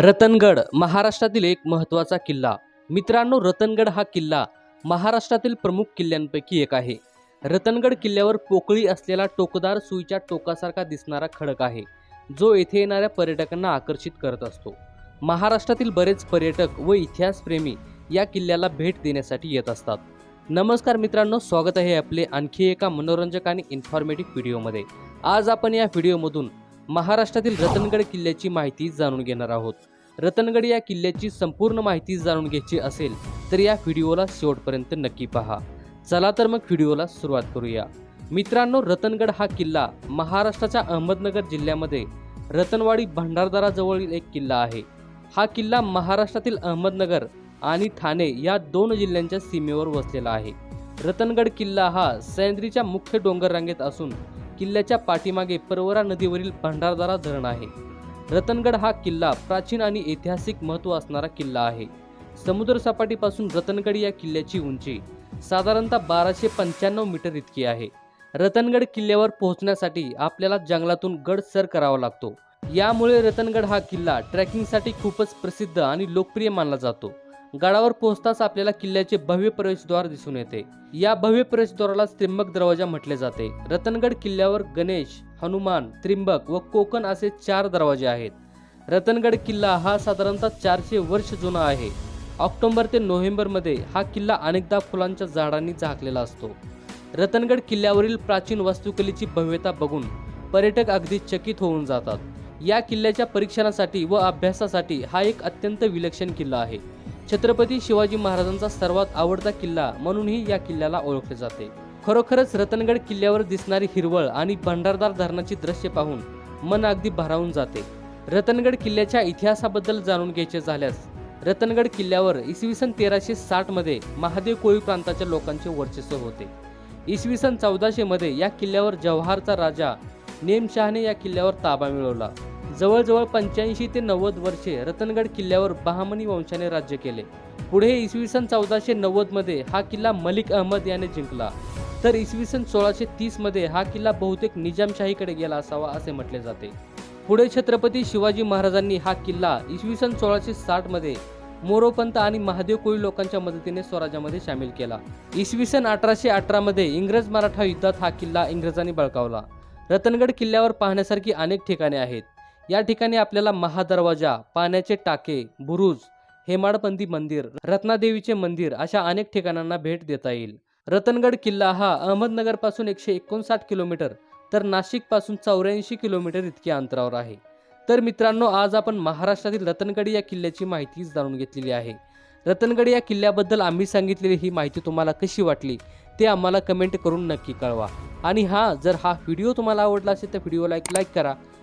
रतनगड महाराष्ट्रातील एक महत्त्वाचा किल्ला. मित्रांनो रतनगड हा किल्ला महाराष्ट्रातील प्रमुख किल्ल्यांपैकी एक आहे. रतनगड किल्ल्यावर पोकळी असलेला टोकदार सुईच्या टोकासारखा दिसणारा खडक आहे जो येथे येणाऱ्या पर्यटकांना आकर्षित करत असतो. महाराष्ट्रातील बरेच पर्यटक व इतिहासप्रेमी या किल्ल्याला भेट देण्यासाठी येत असतात. नमस्कार मित्रांनो स्वागत आहे आपले आणखी एका मनोरंजक आणि इन्फॉर्मेटिव्ह व्हिडिओमध्ये आज आपण या व्हिडिओमधून महाराष्ट्रातील रतनगड किल्ल्याची माहिती जाणून घेणार आहोत. रतनगड या किल्ल्याची संपूर्ण माहिती जाणून घ्यायची असेल तर या व्हिडिओला शेवटपर्यंत नक्की पहा. चला तर मग व्हिडिओला सुरुवात करूया. मित्रांनो रतनगड हा किल्ला महाराष्ट्राच्या अहमदनगर जिल्ह्यामध्ये रतनवाडी भंडारदाराजवळील एक किल्ला आहे. हा किल्ला महाराष्ट्रातील अहमदनगर आणि ठाणे या दोन जिल्ह्यांच्या सीमेवर वसलेला आहे. रतनगड किल्ला हा सह्याद्रीच्या मुख्य डोंगर रांगेत असून किल्ल्याच्या पाठीमागे परवरा नदीवरील भंडारदारा धरण आहे. रतनगड हा किल्ला प्राचीन आणि ऐतिहासिक महत्त्व असणारा किल्ला आहे. समुद्रसपाटीपासून रतनगड या किल्ल्याची उंची साधारणतः बाराशे पंच्याण्णव मीटर इतकी आहे. रतनगड किल्ल्यावर पोहोचण्यासाठी आपल्याला जंगलातून गड सर करावा लागतो. यामुळे रतनगड हा किल्ला ट्रॅकिंगसाठी खूपच प्रसिद्ध आणि लोकप्रिय मानला जातो. गडावर पोहोचताच आपल्याला किल्ल्याचे भव्य प्रवेशद्वार दिसून येते. या भव्य प्रवेशद्वाराला त्रिंबक दरवाजा म्हटले जाते. रतनगड किल्ल्यावर गणेश हनुमान त्रिंबक व कोकण असे चार दरवाजे आहेत. रतनगड किल्ला हा साधारणतः चारशे वर्ष जुना आहे. ऑक्टोंबर ते नोव्हेंबरमध्ये हा किल्ला अनेकदा फुलांच्या झाडांनी झाकलेला असतो. रतनगड किल्ल्यावरील प्राचीन वास्तुकलेची भव्यता बघून पर्यटक अगदी चकित होऊन जातात. या किल्ल्याच्या परीक्षणासाठी व अभ्यासासाठी हा एक अत्यंत विलक्षण किल्ला आहे. छत्रपती शिवाजी महाराजांचा सर्वात आवडता किल्ला म्हणूनही या किल्ल्याला ओळखले जाते. खरोखरच रतनगड किल्ल्यावर दिसणारी हिरवळ आणि भंडारदार धरणाची दृश्य पाहून मन अगदी भारावून जाते. रतनगड किल्ल्याच्या इतिहासाबद्दल जाणून घ्यायचे झाल्यास रतनगड किल्ल्यावर इसवी सन तेराशे साठमध्ये महादेव कोळी प्रांताच्या लोकांचे वर्चस्व होते. इसवी सन चौदाशेमध्ये या किल्ल्यावर जव्हारचा राजा नेमशहाने या किल्ल्यावर ताबा मिळवला. जवळजवळ पंच्याऐंशी ते नव्वद वर्षे रतनगड किल्ल्यावर बहामनी वंशाने राज्य केले. पुढे इसवी सन चौदाशे नव्वदमध्ये हा किल्ला मलिक अहमद याने जिंकला. तर इसवी सन सोळाशे तीसमध्ये हा किल्ला बहुतेक निजामशाहीकडे गेला असावा असे म्हटले जाते. पुढे छत्रपती शिवाजी महाराजांनी हा किल्ला इसवी सन सोळाशे साठमध्ये मोरोपंत आणि महादेव कोळी लोकांच्या मदतीने स्वराज्यामध्ये सामील केला. इसवी सन अठराशे अठरामध्ये इंग्रज मराठा युद्धात हा किल्ला इंग्रजांनी बळकावला. रतनगड किल्ल्यावर पाहण्यासारखी अनेक ठिकाणे आहेत. या ठिकाणी आपल्याला महादरवाजा पाण्याचे टाके बुरुज हेमाडपंथी मंदिर रत्नादेवीचे मंदिर अशा अनेक ठिकाणांना भेट देता येईल. रतनगड किल्ला हा अहमदनगरपासून एकशे एकोणसाठ किलोमीटर तर नाशिकपासून चौऱ्याऐंशी किलोमीटर इतक्या अंतरावर आहे. तर मित्रांनो आज आपण महाराष्ट्रातील रतनगड या किल्ल्याची माहिती जाणून घेतलेली आहे. रतनगड या किल्ल्याबद्दल आम्ही सांगितलेली ही माहिती तुम्हाला कशी वाटली ते आम्हाला कमेंट करून नक्की कळवा. आणि हां जर हा व्हिडिओ तुम्हाला आवडला असेल तर व्हिडिओला एक लाईक करा.